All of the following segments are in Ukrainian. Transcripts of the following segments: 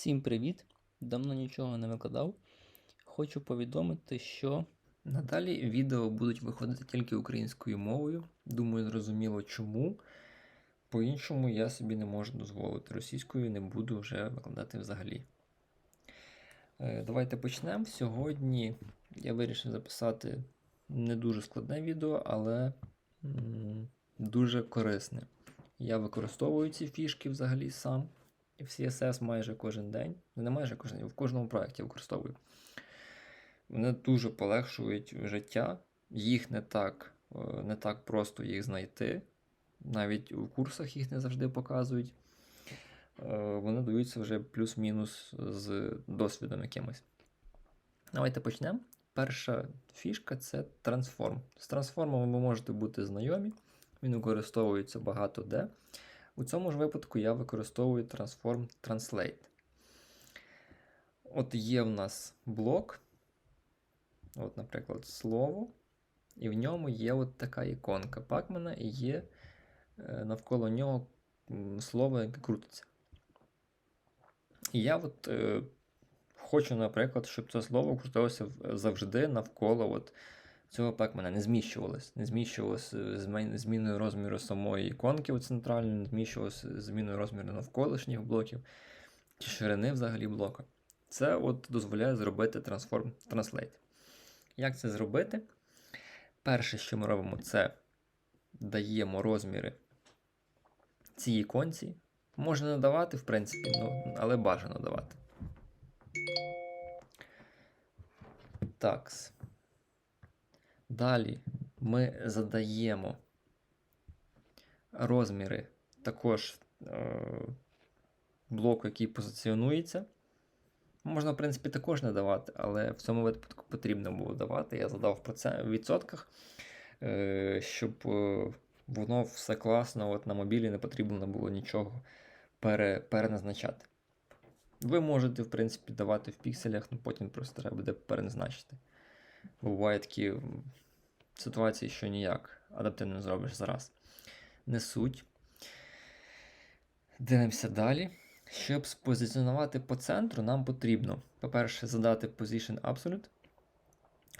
Всім привіт! Давно нічого не викладав. Хочу повідомити, що надалі відео будуть виходити тільки українською мовою. Думаю, зрозуміло чому. По-іншому я собі не можу дозволити. Російською не буду вже викладати взагалі. Е, Давайте почнемо. Сьогодні я вирішив записати не дуже складне відео, але дуже корисне. Я використовую ці фішки взагалі сам в CSS майже кожен день. Ну, Не майже кожен день, в кожному проєкті використовую. Вони дуже полегшують життя. Їх не так, е, не так просто їх знайти. Навіть у курсах їх не завжди показують. Е, Вони даються вже плюс-мінус з досвідом якимось. Давайте почнемо. Перша фішка це трансформ. З трансформом ви можете бути знайомі. Він використовується багато де. У цьому ж випадку я використовую Transform Translate. От є в нас блок, от, наприклад, слово, і в ньому є от така іконка Пакмана, і є е, навколо нього слово, яке крутиться. І я от е, хочу, наприклад, щоб це слово крутилося завжди навколо от цього пакмана, не зміщувалось. Не зміщувалося з змін- зміною розміру самої іконки центральної, не зміщувалося зміною розміру навколишніх блоків чи ширини взагалі блока. Це от дозволяє зробити Transform Translate. Як це зробити? Перше, що ми робимо, це даємо розміри цій іконці. Можна не давати, в принципі, ну, але бажано давати. Такс. Далі ми задаємо розміри також е, блоку, який позиціонується. Можна, в принципі, також не давати, але в цьому випадку потрібно було давати. Я задав в відсотках, е, щоб е, воно все класно, от на мобілі не потрібно було нічого пере, переназначати. Ви можете, в принципі, давати в пікселях, але потім просто треба буде переназначити. Бувають такі ситуації, що ніяк адаптивно не зробиш зараз. Не суть. Дивимося далі. Щоб спозиціонувати по центру, нам потрібно, по-перше, задати Position Absolute,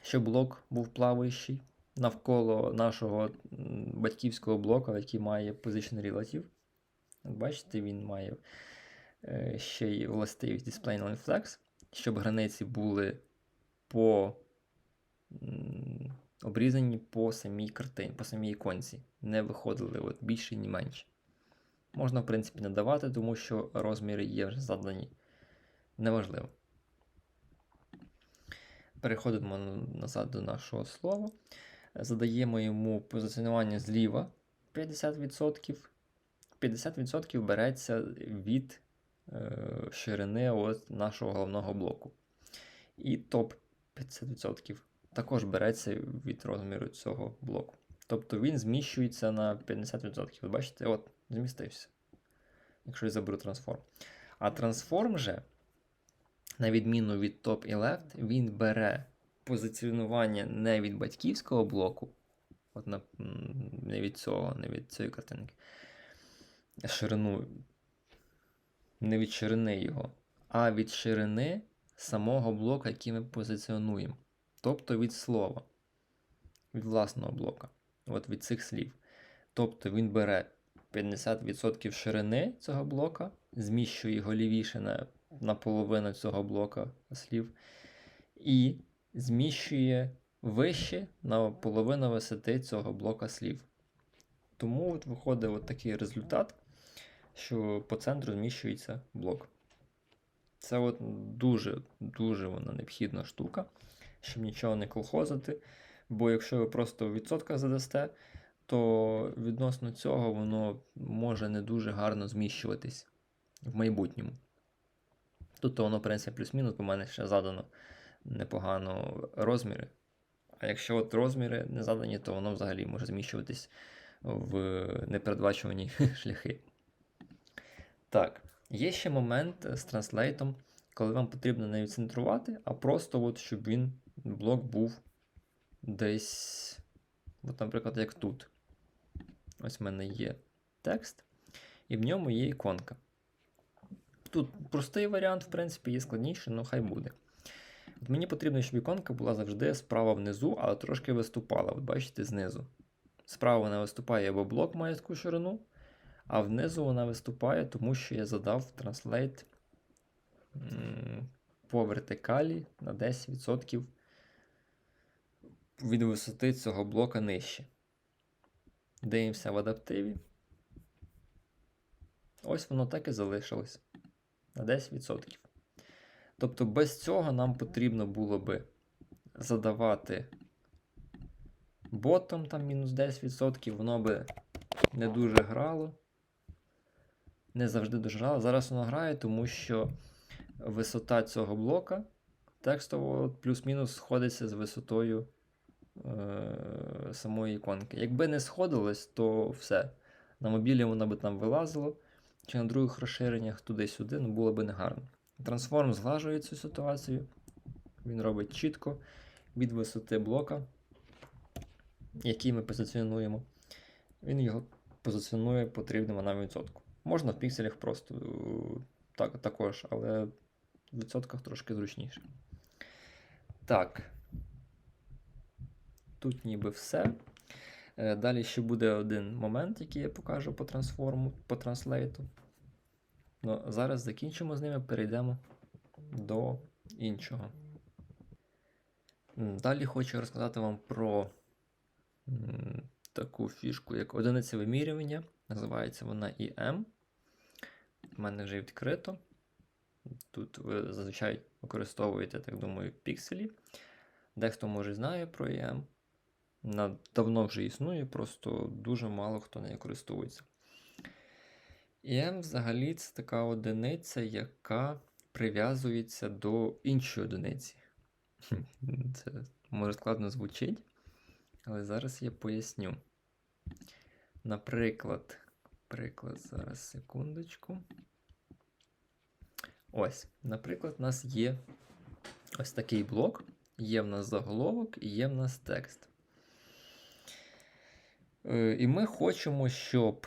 щоб блок був плаваючий навколо нашого батьківського блока, який має Position Relative. Бачите, він має е, ще й властивість Display Line Flex, щоб границі були по обрізані по самій картині, по самій іконці. Не виходили от більше, ні менше. Можна, в принципі, не давати, тому що розміри є вже задані. Неважливо. Переходимо назад до нашого слова. Задаємо йому позиціонування зліва 50%. 50% береться від е, ширини от нашого головного блоку. І топ 50% також береться від розміру цього блоку. Тобто він зміщується на 50%. Ви бачите, от, змістився. Якщо я заберу трансформ. А трансформ же, на відміну від top і left, він бере позиціонування не від батьківського блоку, от на, не від цього, не від цієї картинки, ширину, не від ширини його, а від ширини самого блока, який ми позиціонуємо. Тобто від слова, від власного блока, от від цих слів. Тобто він бере 50% ширини цього блока, зміщує його лівіше на, на половину цього блока слів, і зміщує вище на половину висоти цього блока слів. Тому от виходить от такий результат, що по центру зміщується блок. Це от дуже дуже вона необхідна штука, щоб нічого не колхозити. Бо якщо ви просто в відсотках задасте, то відносно цього воно може не дуже гарно зміщуватись в майбутньому. Тут воно, в принципі, плюс-мінус, бо в мене ще задано непогано розміри. А якщо от розміри не задані, то воно взагалі може зміщуватись в непередбачувані шляхи. Так, є ще момент з транслейтом, коли вам потрібно не відцентрувати, а просто, от, щоб він блок був десь, от, наприклад, як тут. Ось в мене є текст, і в ньому є іконка. Тут простий варіант, в принципі, є складніший, але хай буде. От мені потрібно, щоб іконка була завжди справа внизу, але трошки виступала. От бачите, знизу. Справа вона виступає, бо блок має таку ширину, а внизу вона виступає, тому що я задав Translate по вертикалі на 10% від висоти цього блока нижче. Дивимося в адаптиві. Ось воно так і залишилось на 10%. Тобто без цього нам потрібно було би задавати ботом там мінус 10%, воно би не дуже грало. Не завжди дуже грало. Зараз воно грає, тому що висота цього блока текстового плюс-мінус сходиться з висотою е- самої іконки. Якби не сходилось, то все. На мобілі воно би там вилазило, чи на других розширеннях туди-сюди, ну було би негарно. Трансформ зглажує цю ситуацію. Він робить чітко від висоти блока, який ми позиціонуємо. Він його позиціонує потрібним нам відсотку. Можна в пікселях просто е, так, також, але в відсотках трошки зручніше. Так. Тут ніби все. Е, Далі ще буде один момент, який я покажу по трансформу, по транслейту. Ну, зараз закінчимо з ними, перейдемо до іншого. Далі хочу розказати вам про таку фішку, як одиниця вимірювання. Називається вона IM. У мене вже відкрито. Тут ви зазвичай використовуєте, так думаю, пікселі. Дехто може знає про IM. Давно вже існує, просто дуже мало хто нею користується. IM взагалі це така одиниця, яка прив'язується до іншої одиниці. Це може складно звучить, але зараз я поясню. Наприклад, приклад, зараз секундочку. Ось, наприклад, у нас є ось такий блок, є в нас заголовок і є в нас текст. Е, І ми хочемо, щоб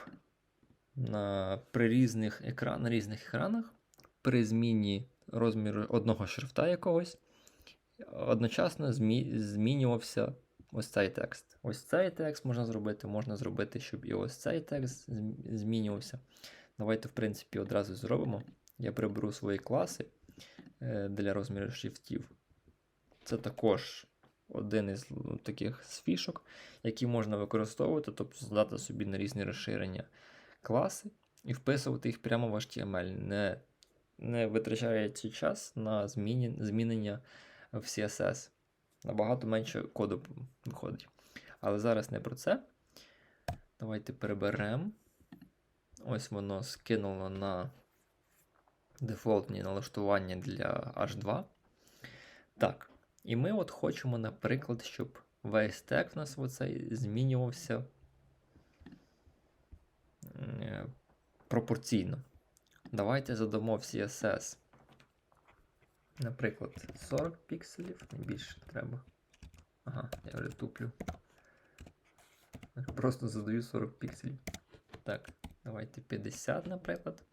на, при різних екран, на різних екранах при зміні розміру одного шрифта якогось одночасно змі, змінювався ось цей текст. Ось цей текст можна зробити, можна зробити, щоб і ось цей текст змінювався. Давайте, в принципі, одразу зробимо. Я приберу свої класи е, для розміру шрифтів. Це також один із ну, таких з фішок, які можна використовувати, тобто задати собі на різні розширення класи і вписувати їх прямо в HTML, не, не витрачаючи час на зміні, змінення в CSS. Набагато менше коду виходить. Але зараз не про це. Давайте переберемо. Ось воно скинуло на дефолтні налаштування для H2. Так. І ми от хочемо, наприклад, щоб весь тег в нас оцей змінювався е, пропорційно. Давайте задамо в CSS. Наприклад, 40 пікселів, не більше треба. Ага, я вже туплю. Просто задаю 40 пікселів. Так, давайте 50, наприклад.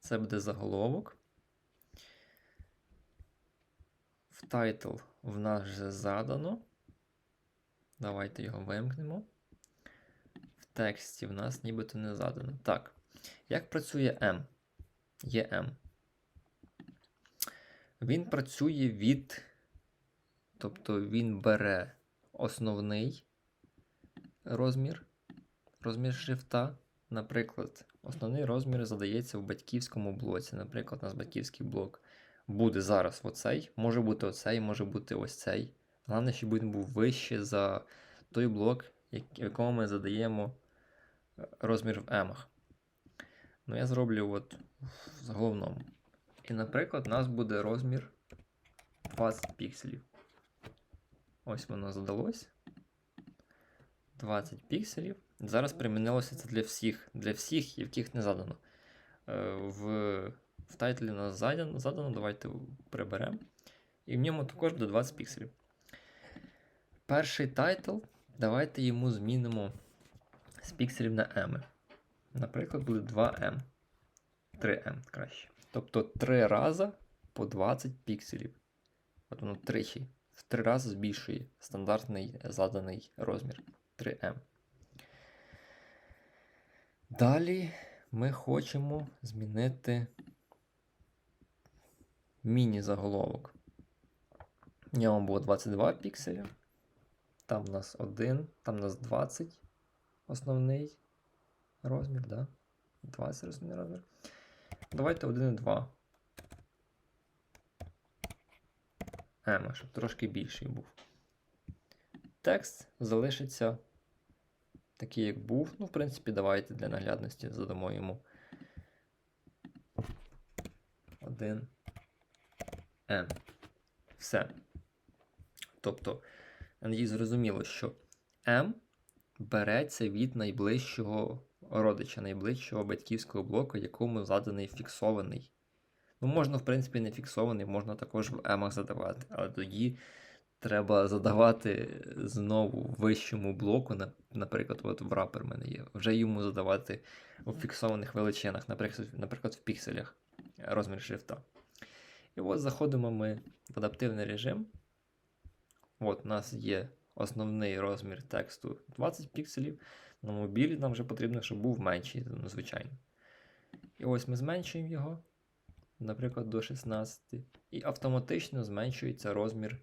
Це буде заголовок. В тайтл в нас вже задано. Давайте його вимкнемо. В тексті в нас нібито не задано. Так. Як працює M? Є M. Він працює від. Тобто він бере основний розмір, розмір шрифта. Наприклад, основний розмір задається в батьківському блоці. Наприклад, у нас батьківський блок буде зараз оцей, може бути оцей, може бути ось цей. Головне, щоб він був вище за той блок, в якому ми задаємо е, розмір в емах. Ну, я зроблю от в головному. І, наприклад, у нас буде розмір 20 пікселів. Ось воно задалось. 20 пікселів. Зараз примінилося це для всіх, для всіх, яких не задано. Е, В, в тайтлі у нас задано, давайте приберемо. І в ньому також буде 20 пікселів. Перший тайтл. Давайте йому змінимо з пікселів на M. Наприклад, буде 2M. 3M краще. Тобто 3 рази по 20 пікселів. От воно тричі. В 3 рази збільшує стандартний заданий розмір 3M. Далі ми хочемо змінити міні-заголовок. В ньому було 22 пікселя. Там у нас 1, там у нас 20 основний розмір, да? 20 основний розмір. Давайте 1,2. Ема, щоб трошки більший був. Текст залишиться такий, як був. Ну, в принципі, давайте для наглядності задамо йому 1 М. Все. Тобто, надіюсь, зрозуміло, що М береться від найближчого родича, найближчого батьківського блоку, якому заданий фіксований. Ну, можна, в принципі, не фіксований, можна також в емах задавати, але тоді треба задавати знову вищому блоку, наприклад, от в рапер мене є, вже йому задавати у фіксованих величинах, наприклад, в пікселях розмір шрифта. І от заходимо ми в адаптивний режим. От у нас є основний розмір тексту 20 пікселів. На мобілі нам вже потрібно, щоб був менший, звичайно. І ось ми зменшуємо його, наприклад, до 16. І автоматично зменшується розмір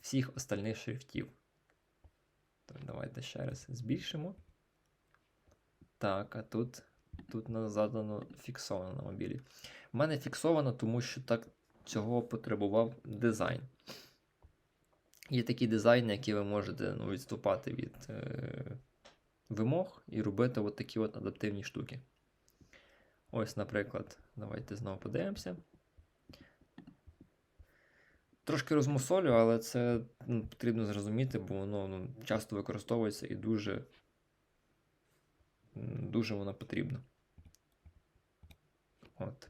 всіх остальних шрифтів. Давайте ще раз збільшимо. Так, а тут, тут задано фіксовано на мобілі. У мене фіксовано, тому що так цього потребував дизайн. Є такі дизайни, які ви можете ну, відступати від е, вимог і робити от такі от адаптивні штуки. Ось, наприклад, давайте знову подивимося. Трошки розмусолю, але це ну, потрібно зрозуміти, бо воно ну, часто використовується і дуже, дуже воно потрібно. От.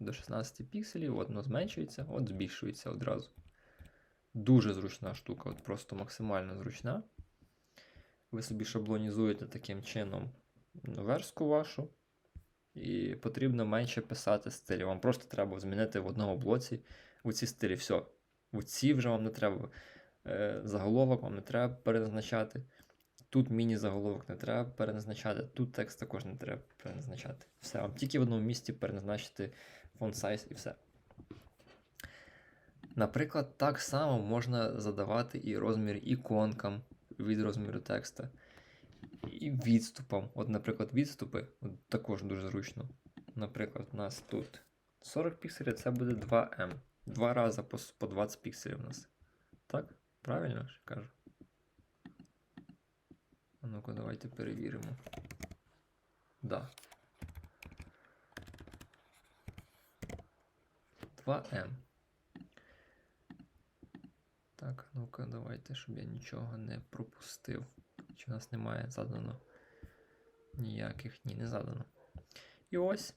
До 16 пікселів, воно зменшується, от збільшується одразу. Дуже зручна штука, от просто максимально зручна. Ви собі шаблонізуєте таким чином верстку вашу, і потрібно менше писати стилі. Вам просто треба змінити в одному блоці у ці стилі. Все. У ці вже вам не треба е, заголовок, вам не треба переназначати. Тут міні-заголовок не треба переназначати, тут текст також не треба переназначати. Все, вам тільки в одному місці переназначити font size і все. Наприклад, так само можна задавати і розмір іконкам від розміру текста, і відступам. От, наприклад, відступи от також дуже зручно. Наприклад, у нас тут 40 пікселів, це буде 2М. Два рази по, 20 пікселів у нас. Так? Правильно ж кажу? А ну-ка, давайте перевіримо. Да. 2М. Так, ну-ка, давайте, щоб я нічого не пропустив. Чи у нас немає задано ніяких, ні, не задано. І ось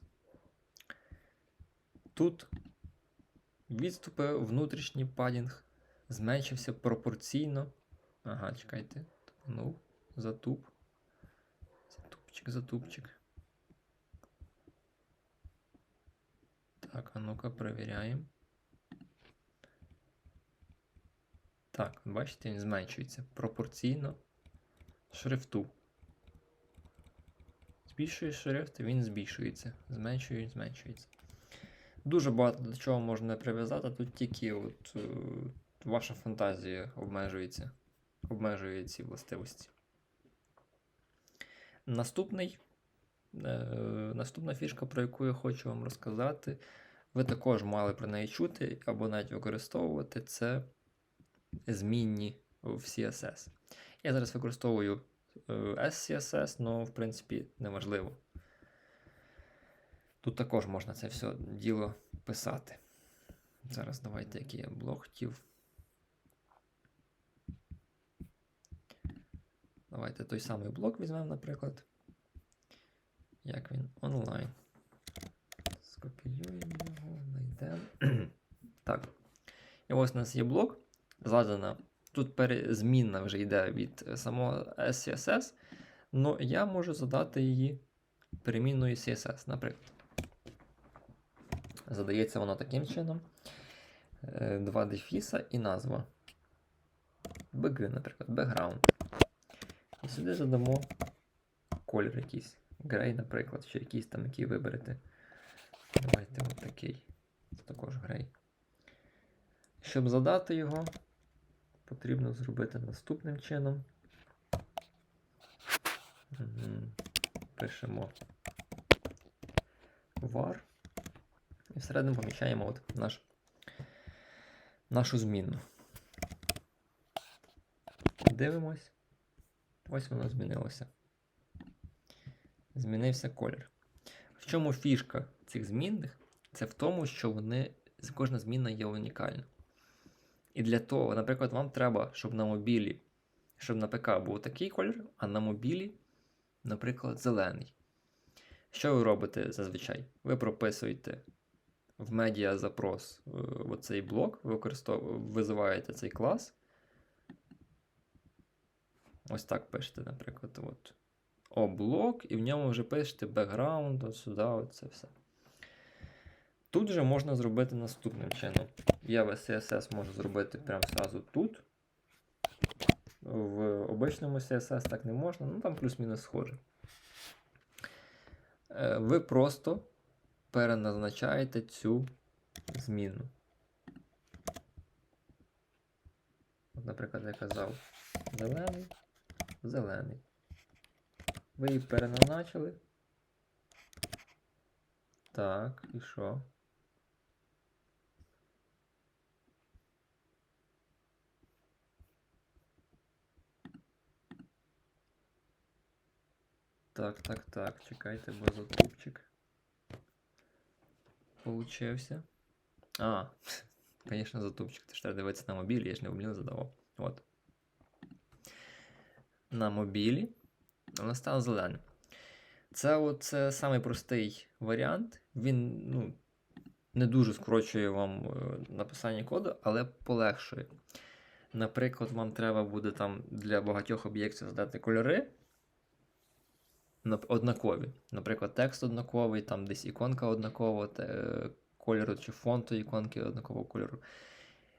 тут відступи внутрішній падінг зменшився пропорційно. Ага, чекайте. Тупанув. Затуп. Затупчик, затупчик. Так, а ну-ка, перевіряємо. Так, бачите, він зменшується пропорційно шрифту. Збільшує шрифт, він збільшується. Зменшує, зменшується. Дуже багато до чого можна прив'язати, тут тільки от, е, ваша фантазія обмежується, обмежує ці властивості. Наступний, е, наступна фішка, про яку я хочу вам розказати, ви також мали про неї чути або навіть використовувати, це змінні в CSS. Я зараз використовую е, SCSS, але в принципі неважливо. Тут також можна це все діло писати. Зараз давайте, який я блок хотів. Давайте той самий блок візьмемо, наприклад. Як він онлайн. Скопіюємо його, знайдемо. так. І ось у нас є блок. Задана. Тут змінна вже йде від е, самого SCSS. але я можу задати її перемінною CSS, наприклад. Задається воно таким чином. Е, Два дефіса і назва. BG, наприклад, background. І сюди задамо колір якийсь. Грей, наприклад, чи якийсь там, який виберете. Давайте от такий. Це Також грей. Щоб задати його, потрібно зробити наступним чином. Пишемо var. І всередину поміщаємо от наш, нашу змінну. Дивимось. Ось воно змінилося. Змінився колір. В чому фішка цих змінних? Це в тому, що вони, кожна змінна є унікальна. І для того, наприклад, вам треба, щоб на мобілі, щоб на ПК був такий колір, а на мобілі, наприклад, зелений. Що ви робите зазвичай? Ви прописуєте в медіа запрос е, оцей блок, ви визиваєте цей клас. Ось так пишете, наприклад, от облок, і в ньому вже пишете от сюди, от це все. Тут же можна зробити наступним чином. Я весь CSS можу зробити прямо зразу тут. В обичному CSS так не можна, ну там плюс-мінус схоже. Е, Ви просто переназначаєте цю зміну. От, наприклад, я казав зелений, зелений. Ви її переназначили. Так, і що? Так, так, так, чекайте, бо затупчик. Получився. А, звісно, затупчик. Ти ж треба дивитися на мобілі, я ж не мобілі задавав. От. На мобілі вона стала зеленим. Це от, це самий простий варіант. Він ну, не дуже скорочує вам е, написання коду, але полегшує. Наприклад, вам треба буде там для багатьох об'єктів задати кольори однакові. Наприклад, текст однаковий, там десь іконка однакова, те, е, кольору чи фонту іконки однакового кольору.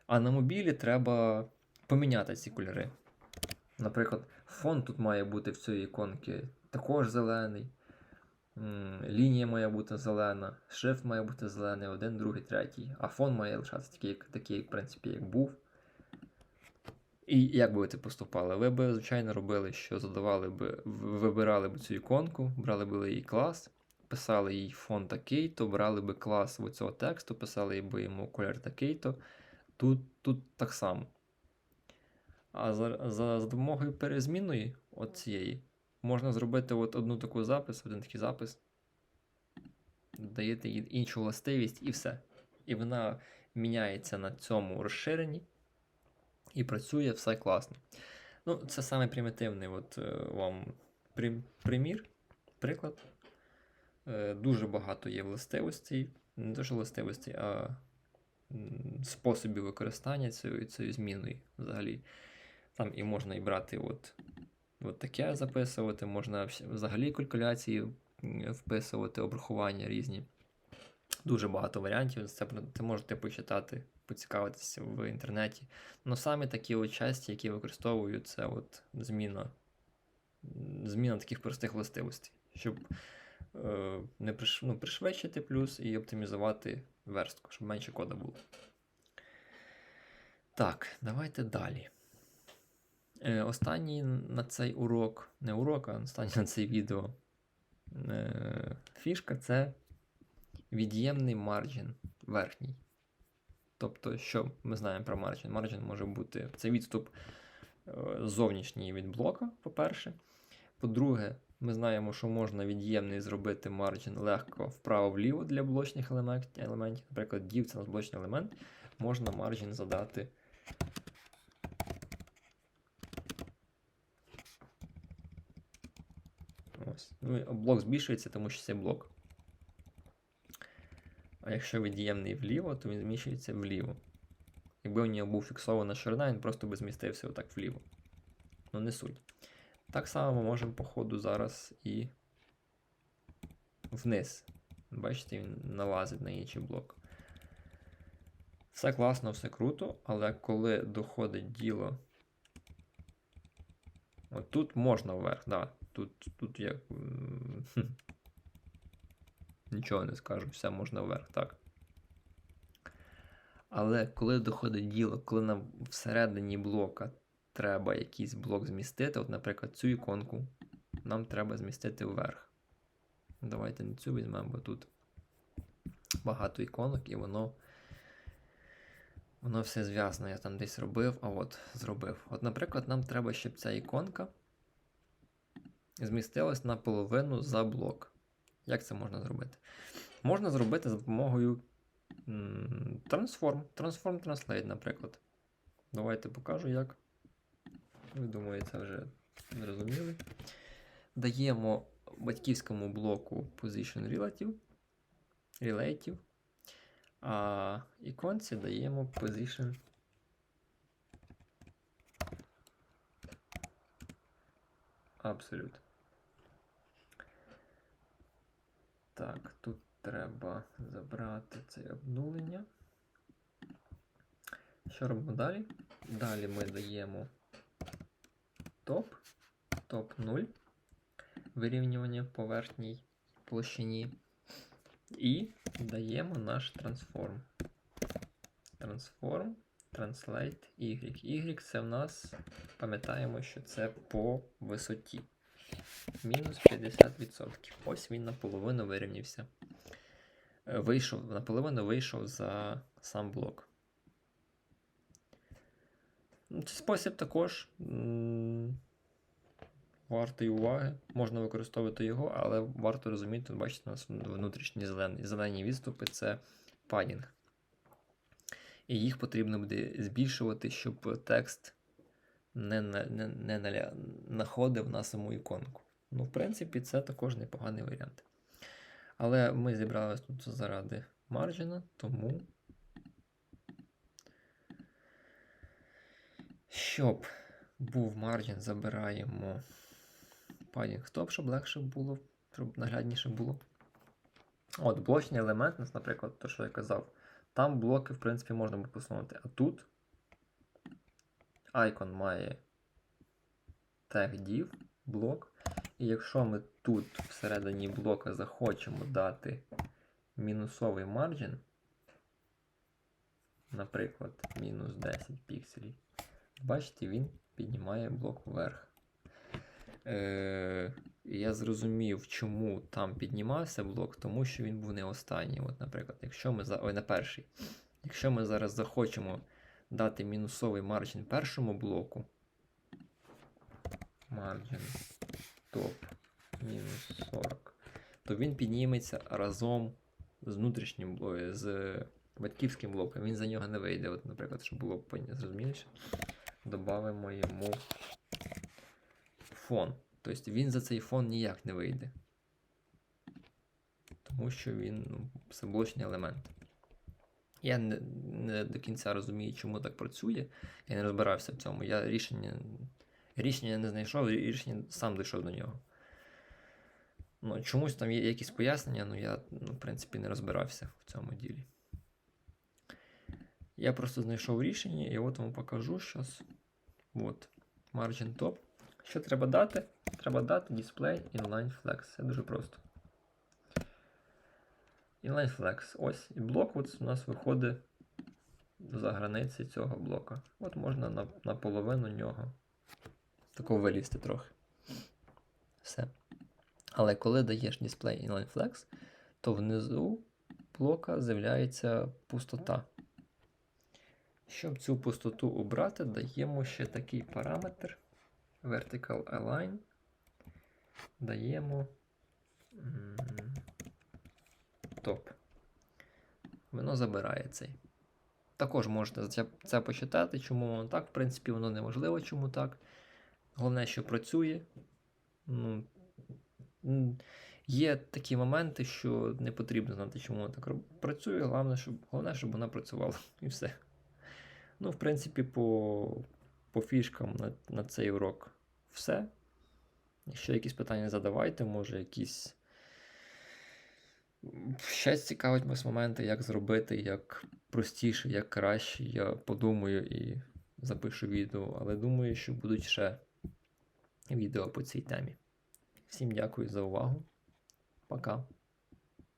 А на мобілі треба поміняти ці кольори. Наприклад, фон тут має бути в цій іконці також зелений. Лінія має бути зелена, шрифт має бути зелений, один, другий, третій. А фон має лишатися такий, такий, в принципі, як був. І як би ви це поступали? Ви б, звичайно, робили, що задавали б, вибирали б цю іконку, брали б її клас, писали їй фон такий, то брали б клас цього тексту, писали б йому колір такий, то тут, тут так само. А за, за, за допомогою перезмінної от цієї можна зробити от одну таку запис, один такий запис, даєте їй іншу властивість і все. І вона міняється на цьому розширенні і працює все класно. Ну, це саме примітивний от, е, вам прим- примір, приклад. Е, Дуже багато є властивостей, не що властивостей, а способів використання цієї, цієї зміною взагалі. Там і можна і брати от, от таке записувати, можна взагалі калькуляції вписувати, обрахування різні. Дуже багато варіантів. Це це можете почитати, поцікавитися в інтернеті. Ну, саме такі от часті, які використовують, це от зміна, зміна таких простих властивостей, щоб е, не приш, ну, пришвидшити плюс і оптимізувати верстку, щоб менше кода було. Так, давайте далі. Е, останній на цей урок, не урок, а останній на цей відео е, фішка це від'ємний марджин верхній. Тобто, що ми знаємо про марджин? Марджин може бути це відступ е, зовнішній від блока, по-перше. По-друге, ми знаємо, що можна від'ємний зробити марджин легко вправо-вліво для блочних елементів. Наприклад, div це блочний елемент, можна марджин задати. Ось. Ну, блок збільшується, тому що це блок. А якщо від'ємний вліво, то він зміщується вліво. Якби у нього був фіксована ширина, він просто би змістився отак вліво. Ну, не суть. Так само ми можемо, по ходу, зараз і вниз. Бачите, він налазить на інший блок. Все класно, все круто, але коли доходить діло. От тут можна вверх, да. Тут, тут як. Нічого не скажу, все можна вверх, так. Але коли доходить діло, коли нам всередині блока треба якийсь блок змістити, от, наприклад, цю іконку нам треба змістити вверх. Давайте не цю візьмемо, бо тут багато іконок, і воно. Воно все зв'язано, я там десь робив, а от зробив. От, наприклад, нам треба, щоб ця іконка змістилась наполовину за блок. Як це можна зробити? Можна зробити за допомогою Transform, Transform Translate, наприклад. Давайте покажу, як. Ви думаю, це вже зрозуміли. Даємо батьківському блоку Position Relative, Relative, а іконці даємо Position. Absolute. Так, тут треба забрати це обнулення. Що робимо далі? Далі ми даємо топ, топ 0, вирівнювання по верхній площині. І даємо наш трансформ. Transform, Translate Y. Y це в нас, пам'ятаємо, що це по висоті. Мінус 50%. Ось він наполовину вирівнявся. Е, Вийшов, наполовину вийшов за сам блок. Ну, Цей спосіб також вартий уваги. Можна використовувати його, але варто розуміти, бачите, у нас внутрішні зелені, зелені відступи це падінг. І їх потрібно буде збільшувати, щоб текст не, не, не наля- находив на саму іконку. Ну, в принципі, це також непоганий варіант. Але ми зібралися тут заради марджина, тому. Щоб був марджин, забираємо падінг стоп, щоб легше було, щоб наглядніше було. От, блочний елемент, наприклад, то, що я казав, там блоки, в принципі, можна було посунути. А тут Icon має тег div блок. І якщо ми тут всередині блока захочемо дати мінусовий марджин, наприклад, мінус 10 пікселів, бачите, він піднімає блок вверх. Е, я зрозумів, чому там піднімався блок, тому що він був не останній. От, наприклад, якщо ми за... Ой, не перший. Якщо ми зараз захочемо дати мінусовий марджин першому блоку, марджин топ мінус 40, то він підніметься разом з внутрішнім блоком, з батьківським блоком. Він за нього не вийде. От, наприклад, щоб було зрозуміліше, додамо йому фон. Тобто він за цей фон ніяк не вийде. Тому що він ну, це блочний елемент. Я не, не до кінця розумію, чому так працює. Я не розбирався в цьому. Я рішення, рішення не знайшов, рішення сам дійшов до нього. Ну, чомусь там є якісь пояснення, але я, ну, в принципі, не розбирався в цьому ділі. Я просто знайшов рішення, і от вам покажу зараз. От, margin top. Що треба дати? Треба дати display inline flex. Це дуже просто. Inline flex. Ось і блок от у нас виходить за границі цього блока. От можна на, на половину нього тако вилізти трохи. Все. Але коли даєш display inline flex, то внизу блока з'являється пустота. Щоб цю пустоту убрати, даємо ще такий параметр vertical align. Даємо топ. Воно забирає цей. Також можете це, почитати, чому воно так. В принципі, воно неможливо, чому так. Головне, що працює. Ну, є такі моменти, що не потрібно знати, чому воно так працює. Головне, щоб, головне, щоб вона працювала. І все. Ну, в принципі, по, по фішкам на, на цей урок все. Якщо якісь питання задавайте, може якісь ще цікавить вас моменти, як зробити, як простіше, як краще, я подумаю і запишу відео, але думаю, що будуть ще відео по цій темі. Всім дякую за увагу. Пока.